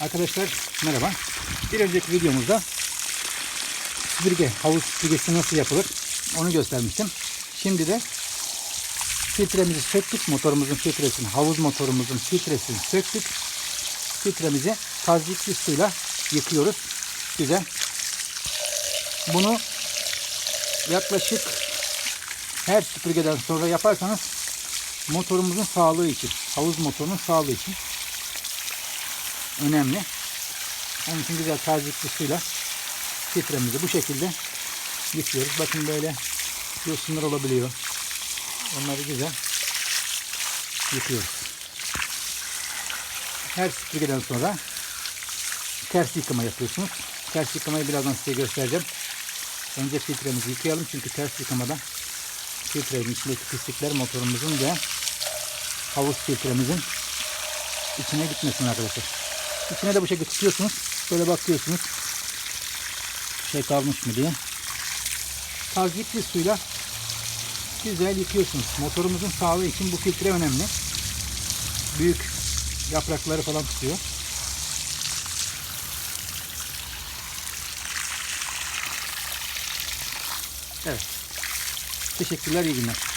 Arkadaşlar merhaba. Bir önceki videomuzda süpürge, havuz süpürgesi nasıl yapılır onu göstermiştim. Şimdi de filtremizi söktük. Motorumuzun filtresini, havuz motorumuzun filtresini söktük. Filtremizi tazyikli suyla yıkıyoruz. Güzel. Bunu yaklaşık her süpürgeden sonra yaparsanız motorumuzun sağlığı için, havuz motorunun sağlığı için önemli. Onun için güzel tazikli suyla filtremizi bu şekilde yıkıyoruz. Bakın böyle yosunlar olabiliyor. Onları güzel yıkıyoruz. Her süpürgeden sonra ters yıkama yapıyorsunuz. Ters yıkamayı birazdan size göstereceğim. Önce filtremizi yıkayalım çünkü ters yıkamada filtrenin içindeki pislikler motorumuzun ve havuz filtremizin içine gitmesin arkadaşlar. İçine de bu şekilde tutuyorsunuz. Böyle bakıyorsunuz. Şey kalmış mı diye. Tazikli suyla güzel yıkıyorsunuz. Motorumuzun sağlığı için bu filtre önemli. Büyük yaprakları falan tutuyor. Evet. Teşekkürler, iyi günler.